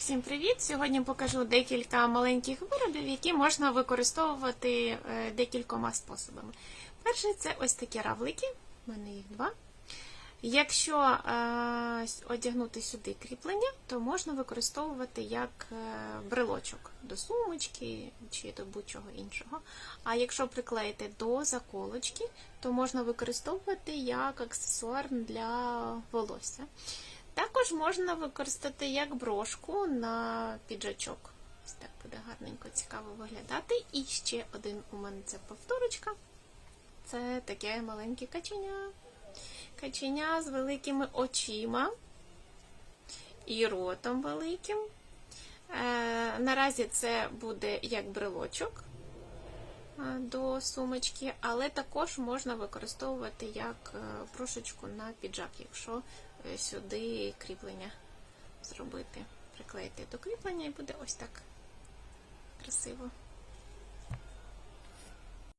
Всім привіт! Сьогодні покажу декілька маленьких виробів, які можна використовувати е, декількома способами. Перший це ось такі равлики, у мене їх два. Якщо е, одягнути сюди кріплення, то можна використовувати як е, брелочок до сумочки чи до будь-чого іншого. А якщо приклеїти до заколочки, то можна використовувати як аксесуар для волосся. Також можна використати як брошку на піджачок. Ось так буде гарненько, цікаво виглядати. І ще один у мене це повторочка. Це таке маленьке каченя. Каченя з великими очима і ротом великим. Е, наразі це буде як брелочок до сумочки, але також можна використовувати як прошечку брошечку на піджак, якщо е, сюди кріплення зробити, приклеїти до кріплення і буде ось так красиво.